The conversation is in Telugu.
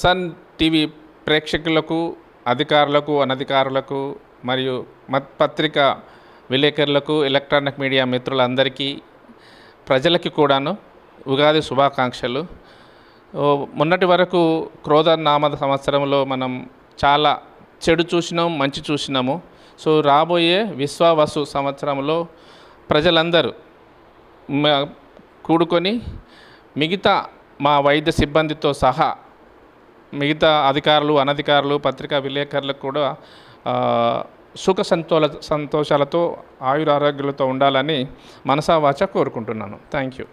సన్ టీవీ ప్రేక్షకులకు అధికారులకు అనధికారులకు మరియు మత్ పత్రిక విలేకరులకు ఎలక్ట్రానిక్ మీడియా మిత్రులందరికీ ప్రజలకి కూడాను ఉగాది శుభాకాంక్షలు. మొన్నటి వరకు క్రోధ నామ సంవత్సరంలో మనం చాలా చెడు చూసినాం మంచి చూసినాము. సో రాబోయే విశ్వావసు సంవత్సరంలో ప్రజలందరూ కూడుకొని మిగతా మా వైద్య సిబ్బందితో సహా మిగతా అధికారులు అనధికారులు పత్రికా విలేకరులకు కూడా సుఖ సంతోల సంతోషాలతో ఆయురారోగ్యాలతో ఉండాలని మనసా వాచ కోరుకుంటున్నాను థ్యాంక్ యూ